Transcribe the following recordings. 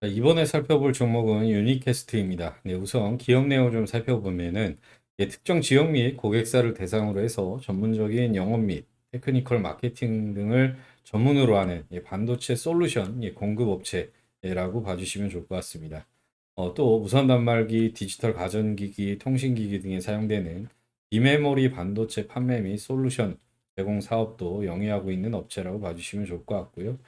자, 이번에 살펴볼 종목은 유니캐스트입니다. 네, 우선 기업 내용을 좀 살펴보면은 예, 특정 지역 및 고객사를 대상으로 해서 전문적인 영업 및 테크니컬 마케팅 등을 전문으로 하는 예, 반도체 솔루션 예, 공급 업체라고 봐주시면 좋을 것 같습니다. 어, 또 무선 단말기, 디지털 가전기기, 통신기기 등에 사용되는 비메모리 반도체 판매 및 솔루션 제공 사업도 영위하고 있는 업체라고 봐주시면 좋을 것 같고요.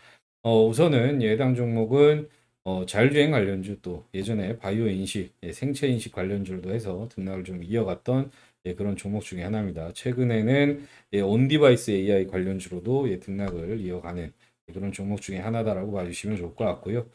어, 우선은 예, 해당 종목은 어, 자율주행 관련주 또 예전에 바이오 인식, 예, 생체 인식 관련주로도 해서 등락을 좀 이어갔던 예, 그런 종목 중에 하나입니다. 최근에는 예, 온디바이스 AI 관련주로도 예, 등락을 이어가는 예, 그런 종목 중에 하나다라고 봐주시면 좋을 것 같고요.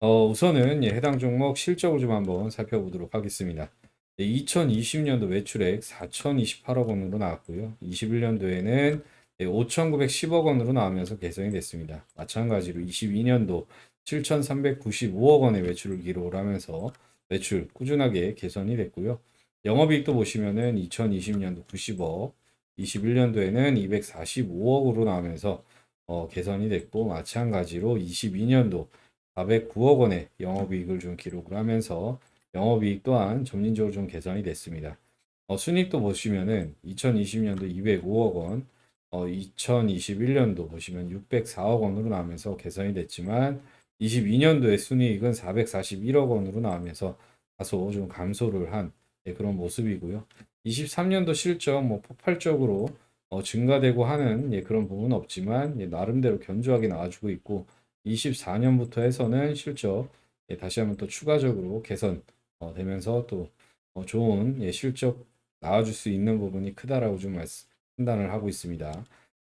어, 우선은 예, 해당 종목 실적을 좀 한번 살펴보도록 하겠습니다. 2020년도 매출액 4,028억 원으로 나왔고요. 21년도에는 5,910억 원으로 나오면서 개선이 됐습니다. 마찬가지로 22년도 7,395억 원의 매출을 기록을 하면서 매출 꾸준하게 개선이 됐고요. 영업이익도 보시면은 2020년도 90억, 21년도에는 245억으로 나오면서 어, 개선이 됐고 마찬가지로 22년도 409억 원의 영업이익을 좀 기록을 하면서 영업이익 또한 점진적으로 좀 개선이 됐습니다. 어, 순이익도 보시면은 2020년도 205억 원, 어, 2021년도 보시면 604억 원으로 나오면서 개선이 됐지만 22년도의 순이익은 441억 원으로 나오면서 다소 좀 감소를 한 예, 그런 모습이고요. 23년도 실적 뭐 폭발적으로 어, 증가되고 하는 예, 그런 부분은 없지만 예, 나름대로 견조하게 나와주고 있고 24년부터 해서는 실적 예, 다시 한번 또 추가적으로 개선 어, 되면서 또 어, 좋은 예, 실적 나와줄 수 있는 부분이 크다라고 좀 말씀, 판단을 하고 있습니다.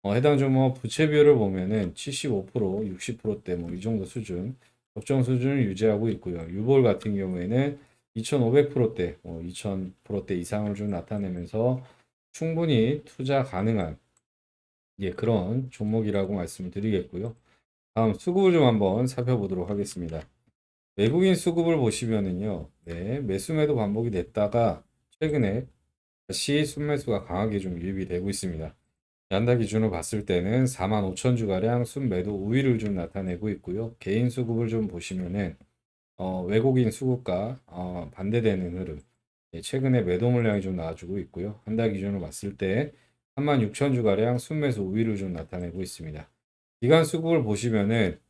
어, 해당 종목 부채 비율을 보면은 75%, 60%대 뭐 이 정도 수준, 적정 수준을 유지하고 있고요. 유볼 같은 경우에는 2,500%대, 뭐 2,000%대 이상을 좀 나타내면서 충분히 투자 가능한 예, 그런 종목이라고 말씀을 드리겠고요. 다음 수급을 좀 한번 살펴보도록 하겠습니다. 외국인 수급을 보시면은요, 네, 매수매도 반복이 됐다가 최근에 다시 순매수가 강하게 좀 유입이 되고 있습니다. 연달 기준으로 봤을 때는 4만 5천 주가량 순매도 우위를 좀 나타내고 있고요. 개인 수급을 좀 보시면은 어, 외국인 수급과 어, 반대되는 흐름. 예, 최근에 매도 물량이 좀 나와주고 있고요. 한 달 기준으로 봤을 때 3만 6천 주가량 순매수 우위를 좀 나타내고 있습니다. 기간 수급을 보시면은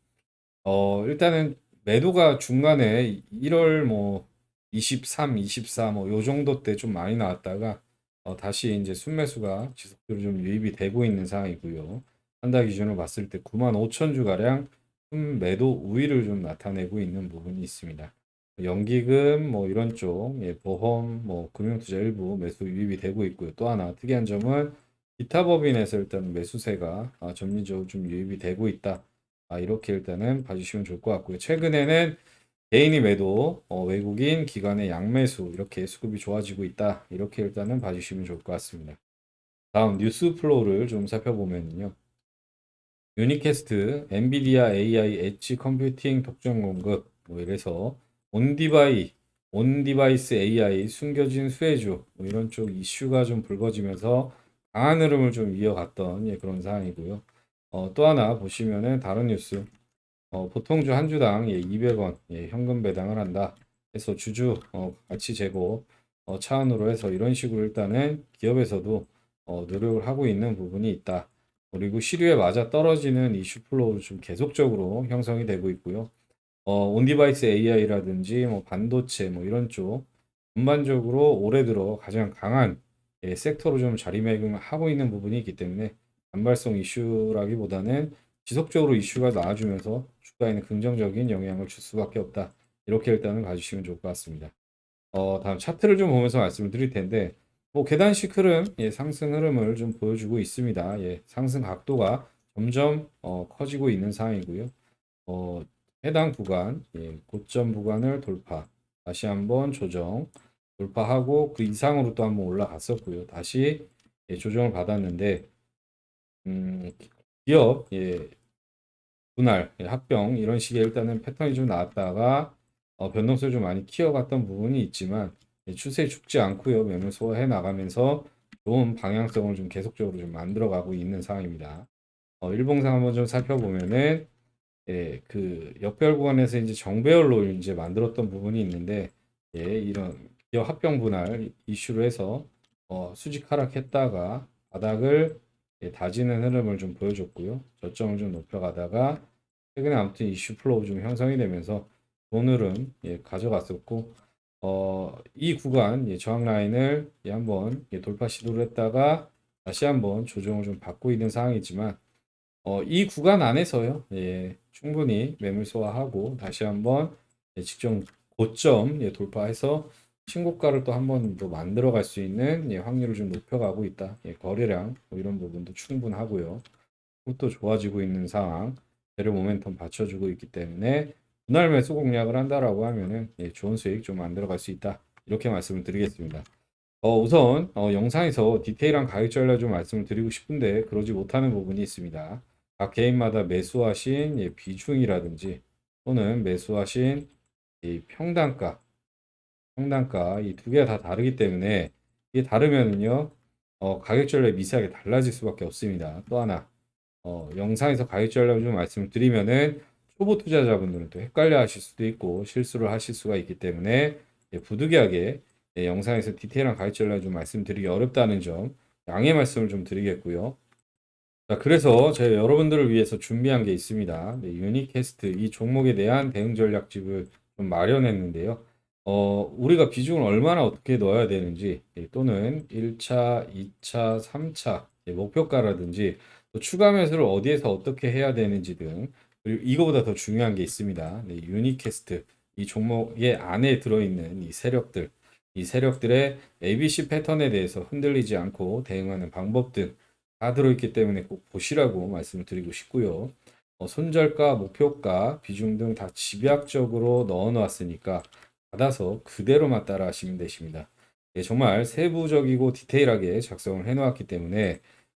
어, 일단은 매도가 중간에 1월 뭐 23, 24 뭐 요 정도 때 좀 많이 나왔다가 어, 다시 이제 순매수가 지속적으로 좀 유입이 되고 있는 상황이고요. 한 달 기준으로 봤을 때 9만 5천 주가량 순매도 우위를 좀 나타내고 있는 부분이 있습니다. 연기금 뭐 이런 쪽, 예, 보험, 뭐 금융투자 일부 매수 유입이 되고 있고요. 또 하나 특이한 점은 기타 법인에서 일단 매수세가 아, 점진적으로 좀 유입이 되고 있다. 아, 이렇게 일단은 봐주시면 좋을 것 같고요. 최근에는 개인이 매도, 어, 외국인 기관의 양매수 이렇게 수급이 좋아지고 있다. 이렇게 일단은 봐주시면 좋을 것 같습니다. 다음 뉴스 플로우를 좀 살펴보면요. 유니캐스트, 엔비디아 AI 엣지 컴퓨팅 독점 공급 뭐 이래서 온디바이, 온디바이스 AI 숨겨진 수혜주 뭐 이런 쪽 이슈가 좀 불거지면서 강한 흐름을 좀 이어갔던 예, 그런 상황이고요. 어, 또 하나 보시면은 다른 뉴스 어, 보통주 한 주당 예, 200원 예, 현금 배당을 한다 해서 주주 어, 가치 제고 어, 차원으로 해서 이런 식으로 일단은 기업에서도 어, 노력을 하고 있는 부분이 있다. 그리고 시류에 맞아 떨어지는 이슈 플로우 좀 계속적으로 형성이 되고 있고요. 어, 온디바이스 AI라든지 뭐 반도체 뭐 이런 쪽 전반적으로 올해 들어 가장 강한 예, 섹터로 좀 자리매김하고 있는 부분이 있기 때문에 단발성 이슈라기보다는 지속적으로 이슈가 나와주면서 주가에는 긍정적인 영향을 줄 수밖에 없다. 이렇게 일단은 봐주시면 좋을 것 같습니다. 어, 다음 차트를 좀 보면서 말씀을 드릴 텐데, 뭐 계단식 흐름, 예, 상승 흐름을 좀 보여주고 있습니다. 예, 상승 각도가 점점 어, 커지고 있는 상황이고요. 어, 해당 구간, 예, 고점 구간을 돌파, 다시 한번 조정, 돌파하고 그 이상으로 또 한번 올라갔었고요. 다시 예, 조정을 받았는데, 음, 기업, 예, 분할, 예, 합병 이런 식의 일단은 패턴이 좀 나왔다가 어, 변동성을 좀 많이 키워갔던 부분이 있지만 예, 추세에 죽지 않고요. 매물 소화해 나가면서 좋은 방향성을 좀 계속적으로 좀 만들어가고 있는 상황입니다. 어, 일봉상 한번 좀 살펴보면은 예, 그 역별 구간에서 이제 정배열로 이제 만들었던 부분이 있는데 예, 이런 기업 합병 분할 이슈로 해서 어, 수직 하락했다가 바닥을 예, 다지는 흐름을 좀 보여줬고요. 저점을 좀 높여가다가 최근에 아무튼 이슈 플로우 좀 형성이 되면서 오늘은 예, 가져갔었고 어, 이 구간 예, 저항 라인을 예, 한번 예, 돌파 시도를 했다가 다시 한번 조정을 좀 받고 있는 상황이지만 어, 이 구간 안에서요, 예, 충분히 매물 소화하고 다시 한번 예, 직전 고점 예, 돌파해서 신고가를 또 한번 더 만들어 갈 수 있는 예, 확률을 좀 높여가고 있다. 예, 거래량 뭐 이런 부분도 충분하고요. 또 좋아지고 있는 상황, 배를 모멘텀 받쳐주고 있기 때문에 분할 매수 공략을 한다라고 하면은 예, 좋은 수익 좀 만들어 갈 수 있다. 이렇게 말씀을 드리겠습니다. 어, 우선 어, 영상에서 디테일한 가격 전략 좀 말씀을 드리고 싶은데 그러지 못하는 부분이 있습니다. 각 개인마다 매수하신 예, 비중이라든지 또는 매수하신 이 평단가, 평단가 이 두 개가 다 다르기 때문에 이게 다르면은요 어, 가격 전략이 미세하게 달라질 수밖에 없습니다. 또 하나 어, 영상에서 전략을 좀 말씀드리면은 초보 투자자분들은 또 헷갈려 하실 수도 있고 실수를 하실 수가 있기 때문에 예, 부득이하게 예, 영상에서 디테일한 전략을 좀 말씀드리기 어렵다는 점 양해 말씀을 좀 드리겠고요. 자, 그래서 제가 여러분들을 위해서 준비한 게 있습니다. 네, 유니캐스트 이 종목에 대한 대응 전략집을 좀 마련했는데요. 어, 우리가 비중을 얼마나 어떻게 넣어야 되는지 예, 또는 1차, 2차, 3차 예, 목표가라든지 또 추가 매수를 어디에서 어떻게 해야 되는지 등 그리고 이거보다 더 중요한 게 있습니다. 네, 유니캐스트 이 종목의 안에 들어있는 이 세력들 이 세력들의 ABC 패턴에 대해서 흔들리지 않고 대응하는 방법 등 다 들어있기 때문에 꼭 보시라고 말씀을 드리고 싶고요. 어, 손절가, 목표가, 비중 등 다 집약적으로 넣어 놓았으니까 받아서 그대로만 따라 하시면 되십니다. 예, 정말 세부적이고 디테일하게 작성을 해 놓았기 때문에